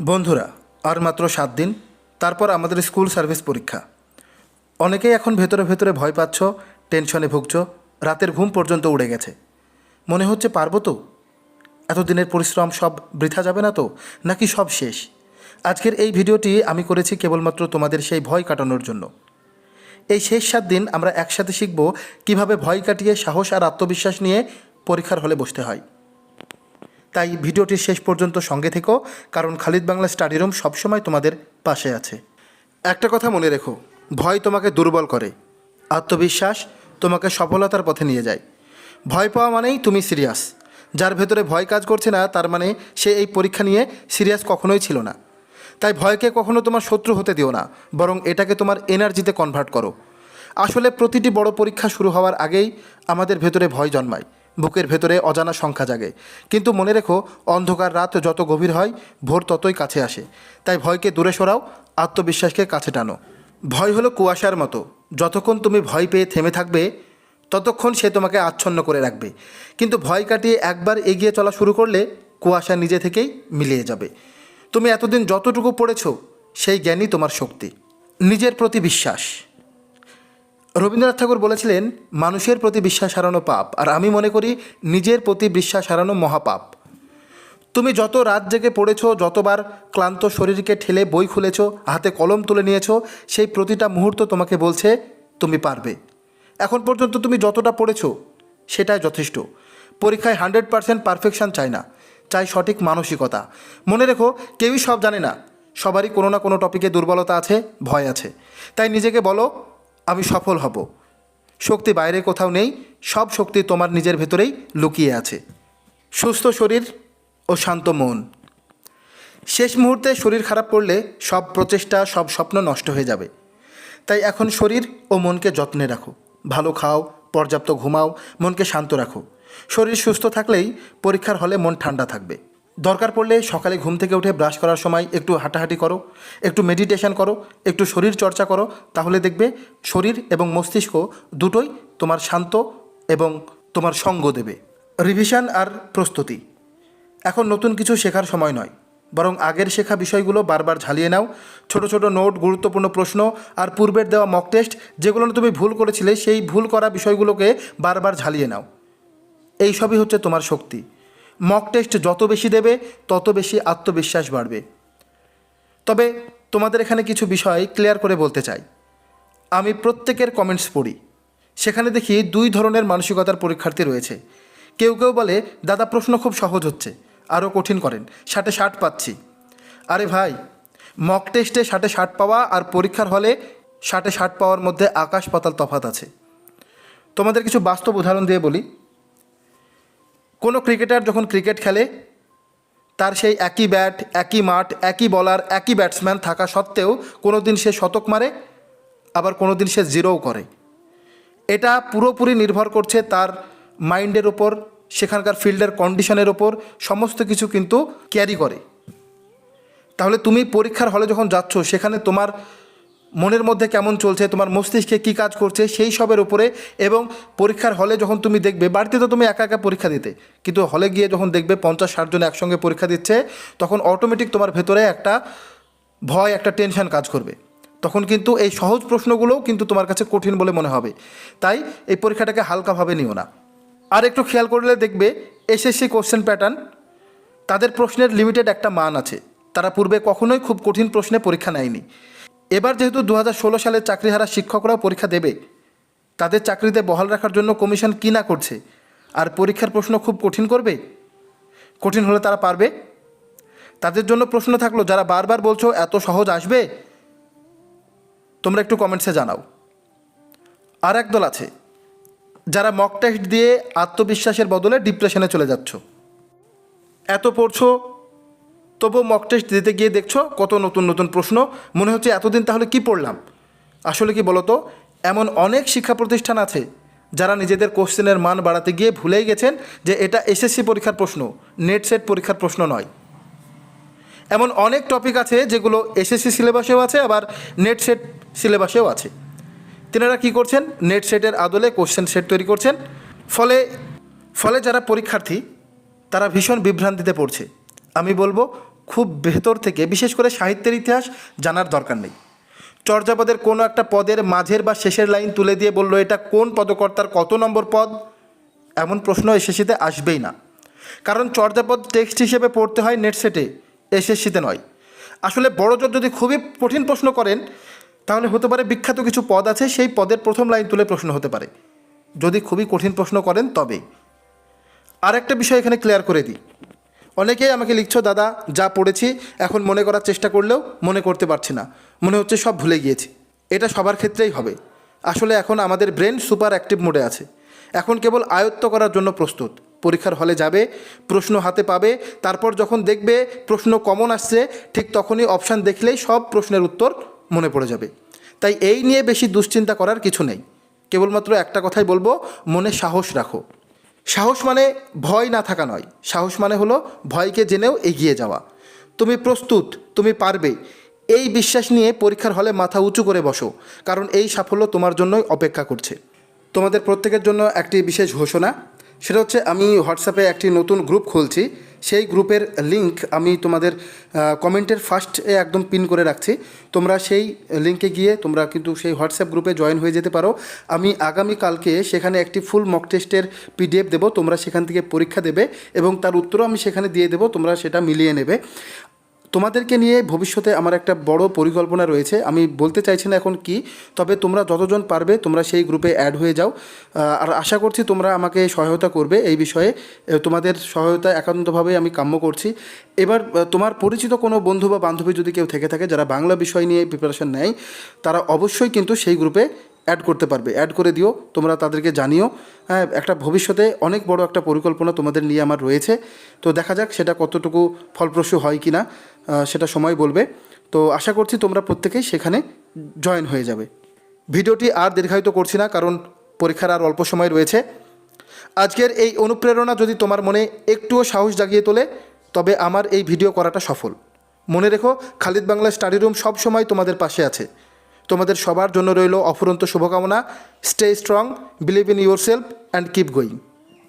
বন্ধুরা, আর মাত্র সাত দিন, তারপর আমাদের স্কুল সার্ভিস পরীক্ষা। অনেকেই এখন ভেতরে ভেতরে ভয় পাচ্ছ, টেনশনে ভুগছ, রাতের ঘুম পর্যন্ত উড়ে গেছে। মনে হচ্ছে পারব তো? এতদিনের পরিশ্রম সব বৃথা যাবে না তো? নাকি সব শেষ? আজকের এই ভিডিওটি আমি করেছি কেবলমাত্র তোমাদের সেই ভয় কাটানোর জন্য। এই শেষ সাত দিন আমরা একসাথে শিখব কীভাবে ভয় কাটিয়ে সাহস আর আত্মবিশ্বাস নিয়ে পরীক্ষার হলে বসতে হয়। তাই ভিডিওটির শেষ পর্যন্ত সঙ্গে থেকো, কারণ খালিদ বাংলা স্টাডি রুম সবসময় তোমাদের পাশে আছে। একটা কথা মনে রেখো, ভয় তোমাকে দুর্বল করে, আত্মবিশ্বাস তোমাকে সফলতার পথে নিয়ে যায়। ভয় পাওয়া মানেই তুমি সিরিয়াস, যার ভেতরে ভয় কাজ করছে না, তার মানে সে এই পরীক্ষা নিয়ে সিরিয়াস কখনোই ছিল না। তাই ভয়কে কখনো তোমার শত্রু হতে দিও না, বরং এটাকে তোমার এনার্জিতে কনভার্ট করো। আসলে প্রতিটি বড় পরীক্ষা শুরু হওয়ার আগেই আমাদের ভেতরে ভয় জন্মায়। বুকের ভেতরে অজানা সংখ্যা জাগে। কিন্তু মনে রেখো, অন্ধকার রাত যত গভীর হয়, ভোর ততই কাছে আসে। তাই ভয়কে দূরে সরাও, আত্মবিশ্বাসকে কাছে টানো। ভয় হলো কুয়াশার মতো। যতক্ষণ তুমি ভয় পেয়ে থেমে থাকবে, ততক্ষণ সে তোমাকে আচ্ছন্ন করে রাখবে। কিন্তু ভয় কাটিয়ে একবার এগিয়ে চলা শুরু করলে, কুয়াশা নিজে থেকেই মিলিয়ে যাবে। তুমি এতদিন যতটুকু পড়েছো, সেই জ্ঞানই তোমার শক্তি। নিজের প্রতি বিশ্বাস। রবীন্দ্রনাথ ঠাকুর বলেছিলেন, মানুষের প্রতি বিশ্বাস হারানো পাপ, আর আমি মনে করি নিজের প্রতি বিশ্বাস হারানো মহাপাপ। তুমি যত রাত জেগে পড়েছ, যতবার ক্লান্ত শরীরকে ঠেলে বই খুলেছ, হাতে কলম তুলে নিয়েছো, সেই প্রতিটা মুহূর্ত তোমাকে বলছে, তুমি পারবে। এখন পর্যন্ত তুমি যতটা পড়েছ, সেটাই যথেষ্ট। পরীক্ষায় হান্ড্রেড পারসেন্ট পারফেকশান চাই না, চাই সঠিক মানসিকতা। মনে রেখো, কেউই সব জানে না। সবারই কোনো না কোনো টপিকে দুর্বলতা আছে, ভয় আছে। তাই নিজেকে বলো আমি সফল হব। শক্তি বাইরে কোথাও নেই, সব শক্তি তোমার নিজের ভেতরেই লুকিয়ে আছে। সুস্থ শরীর ও শান্ত মন। শেষ মুহূর্তে শরীর খারাপ করলে সব প্রচেষ্টা, সব স্বপ্ন নষ্ট হয়ে যাবে। তাই এখন শরীর ও মনকে যত্নে রাখো। ভালো খাও, পর্যাপ্ত ঘুমাও, মনকে শান্ত রাখো। শরীর সুস্থ থাকলেই পরীক্ষার হলে মন ঠান্ডা থাকবে। দরকার পড়লে সকালে ঘুম থেকে উঠে ব্রাশ করার সময় একটু হাঁটাহাঁটি করো, একটু মেডিটেশন করো, একটু শরীর চর্চা করো, তাহলে দেখবে শরীর এবং মস্তিষ্ক দুটোই তোমার শান্ত এবং তোমার সঙ্গ দেবে। রিভিশন আর প্রস্তুতি। এখন নতুন কিছু শেখার সময় নয়, বরং আগের শেখা বিষয়গুলো বারবার ঝালিয়ে নাও। ছোট ছোট নোট গুরুত্বপূর্ণ প্রশ্ন আর পূর্বের দেওয়া মক টেস্ট যেগুলো তুমি ভুল করেছিলে, সেই ভুল করা বিষয়গুলোকে বারবার ঝালিয়ে নাও। এই সবই হচ্ছে তোমার শক্তি। মক টেস্ট যত বেশি দেবে, তত বেশি আত্মবিশ্বাস বাড়বে। তবে তোমাদের এখানে কিছু বিষয় ক্লিয়ার করে বলতে চাই। আমি প্রত্যেকের কমেন্টস পড়ি। সেখানে দেখি দুই ধরনের মানসিকতার পরীক্ষার্থী রয়েছে। কেউ কেউ বলে, দাদা, প্রশ্ন খুব সহজ হচ্ছে। আরও কঠিন করেন। ষাটে ষাট পাচ্ছি। আরে ভাই মক টেস্টে ষাটে ষাট পাওয়া আর পরীক্ষার হলে ষাটে ষাট পাওয়ার মধ্যে আকাশ পাতাল তফাত আছে। তোমাদের কিছু বাস্তব উদাহরণ দিয়ে বলি। কোনো ক্রিকেটার যখন ক্রিকেট খেলে, তার সেই একই ব্যাট, একই মাঠ, একই বলার, একই ব্যাটসম্যান থাকা সত্ত্বেও কোনো দিন সে শতক মারে, আবার কোনো দিন সে জিরোও করে। এটা পুরোপুরি নির্ভর করছে তার মাইন্ডের ওপর সেখানকার ফিল্ডের কন্ডিশনের ওপর সমস্ত কিছু কিন্তু ক্যারি করে। তাহলে তুমি পরীক্ষার হলে যখন যাচ্ছ, সেখানে তোমার মনের মধ্যে কেমন চলছে, তোমার মস্তিষ্কে কী কাজ করছে, সেই সবের উপরে এবং পরীক্ষার হলে যখন তুমি দেখবে, বাড়িতে তো তুমি একা একা পরীক্ষা দিতে, কিন্তু হলে গিয়ে যখন দেখবে পঞ্চাশ ষাট জন একসঙ্গে পরীক্ষা দিচ্ছে, তখন অটোমেটিক তোমার ভেতরে একটা ভয়, একটা টেনশন কাজ করবে। তখন কিন্তু এই সহজ প্রশ্নগুলোও কিন্তু তোমার কাছে কঠিন বলে মনে হবে। তাই এই পরীক্ষাটাকে হালকাভাবে নিও না। আর একটু খেয়াল করলে দেখবে এসএসসি কোশ্চেন প্যাটার্ন তাদের প্রশ্নের লিমিটেড একটা মান আছে। তারা পূর্বে কখনোই খুব কঠিন প্রশ্নে পরীক্ষা নেয়নি। এবার যেহেতু দু হাজার ষোলো সালে চাকরিহারা শিক্ষকরাও পরীক্ষা দেবে, তাদের চাকরিতে বহাল রাখার জন্য কমিশন কী না করছে? আর পরীক্ষার প্রশ্ন খুব কঠিন করবে? কঠিন হলে তারা পারবে? তাদের জন্য প্রশ্ন থাকল, যারা বারবার বলছো এত সহজ আসবে? তোমরা একটু কমেন্টসে জানাও। আর একদল আছে, যারা মক টেস্ট দিয়ে আত্মবিশ্বাসের বদলে ডিপ্রেশনে চলে যাচ্ছ। এত পড়ছো তবু মক টেস্ট দিতে গিয়ে দেখছ কত নতুন নতুন প্রশ্ন। মনে হচ্ছে এতদিন তাহলে কি পড়লাম? আসলে কি বলতো, এমন অনেক শিক্ষা প্রতিষ্ঠান আছে যারা নিজেদের কোশ্চেনের মান বাড়াতে গিয়ে ভুলেই গেছেন যে এটা এসএসসি পরীক্ষার প্রশ্ন নেট সেট পরীক্ষার প্রশ্ন নয়। এমন অনেক টপিক আছে যেগুলো এসএসসি সিলেবাসেও আছে, আবার নেট সেট সিলেবাসেও আছে। তেনারা কী করছেন? নেট সেটের আদলে কোশ্চেন সেট তৈরি করছেন। ফলে ফলে যারা পরীক্ষার্থী, তারা ভীষণ বিভ্রান্তিতে পড়ছে। আমি বলব খুব ভেতর থেকে, বিশেষ করে সাহিত্যের ইতিহাস জানার দরকার নেই। চর্যাপদের কোনো একটা পদের মাঝের বা শেষের লাইন তুলে দিয়ে বলল, এটা কোন পদকর্তার কত নম্বর পদ? এমন প্রশ্ন এসএসসিতে আসবেই না। কারণ চর্যাপদ টেক্সট হিসেবে পড়তে হয় নেট সেটে, এসএসসিতে নয়। আসলে বড় জোর যদি খুবই কঠিন প্রশ্ন করেন, তাহলে হতে পারে বিখ্যাত কিছু পদ আছে, সেই পদের প্রথম লাইন তুলে প্রশ্ন হতে পারে। যদি খুবই কঠিন প্রশ্ন করেন, তবে। আর একটা বিষয় এখানে ক্লিয়ার করে দিই। অনেকেই আমাকে লিখছো, দাদা, যা পড়েছি, এখন মনে করার চেষ্টা করলেও মনে করতে পারছি না। মনে হচ্ছে সব ভুলে গিয়েছি। এটা সবার ক্ষেত্রেই হবে। আসলে এখন আমাদের ব্রেন সুপার অ্যাক্টিভ মোডে আছে। এখন কেবল আয়ত্ত করার জন্য প্রস্তুত। পরীক্ষার হলে যাবে, প্রশ্ন হাতে পাবে, তারপর যখন দেখবে প্রশ্ন কমন আসছে, ঠিক তখনই অপশান দেখলেই সব প্রশ্নের উত্তর মনে পড়ে যাবে। তাই এই নিয়ে বেশি দুশ্চিন্তা করার কিছু নেই। কেবলমাত্র একটা কথাই বলব, মনে সাহস রাখো। সাহস মানে ভয় না থাকা নয়। সাহস মানে হলো ভয়কে জেনেও এগিয়ে যাওয়া। তুমি প্রস্তুত, তুমি পারবে। এই বিশ্বাস নিয়ে পরীক্ষার হলে মাথা উঁচু করে বসো, কারণ এই সাফল্য তোমার জন্যই অপেক্ষা করছে। তোমাদের প্রত্যেকের জন্য একটি বিশেষ ঘোষণা। সেটা হচ্ছে আমি হোয়াটসঅ্যাপে একটি নতুন গ্রুপ খুলছি। সেই গ্রুপের লিঙ্ক আমি তোমাদের কমেন্টের ফার্স্টে একদম পিন করে রাখছি। তোমরা সেই লিঙ্কে গিয়ে তোমরা কিন্তু সেই হোয়াটসঅ্যাপ গ্রুপে জয়েন হয়ে যেতে পারো। আমি আগামীকালকে সেখানে একটি ফুল মক টেস্টের পিডিএফ দেবো, তোমরা সেখান থেকে পরীক্ষা দেবে এবং তার উত্তরও আমি সেখানে দিয়ে দেবো, তোমরা সেটা মিলিয়ে নেবে। তোমাদেরকে নিয়ে ভবিষ্যতে আমার একটা বড় পরিকল্পনা রয়েছে। আমি বলতে চাইছি না এখন কি, তবে তোমরা যতজন পারবে তোমরা সেই গ্রুপে অ্যাড হয়ে যাও। আর আশা করছি তোমরা আমাকে সহায়তা করবে এই বিষয়ে। তোমাদের সহায়তা একান্তভাবে আমি কাম্য করছি। এবার তোমার পরিচিত কোনো বন্ধু বা বান্ধবী যদি কেউ থেকে থাকে, যারা বাংলা বিষয় নিয়ে প্রিপারেশন নেয়, তারা অবশ্যই কিন্তু সেই গ্রুপে অ্যাড করতে পারবে। অ্যাড করে দিও, তোমরা তাদেরকে জানিও। হ্যাঁ একটা ভবিষ্যতে অনেক বড় একটা পরিকল্পনা তোমাদের নিয়ে আমার রয়েছে। তো দেখা যাক সেটা কতটুকু ফলপ্রসূ হয় কি না সেটা সময় বলবে। তো আশা করছি তোমরা প্রত্যেকেই সেখানে জয়েন হয়ে যাবে। ভিডিওটি আর দীর্ঘায়িত করছি না, কারণ পরীক্ষার আর অল্প সময় রয়েছে। আজকের এই অনুপ্রেরণা যদি তোমার মনে একটুও সাহস জাগিয়ে তোলে, তবে আমার এই ভিডিও করাটা সফল। মনে রেখো, খালিদ বাংলা স্টাডি রুম সবসময় তোমাদের পাশে আছে। তোমাদের সবার জন্য রইল অফুরন্ত শুভকামনা। Stay strong believe in yourself and keep going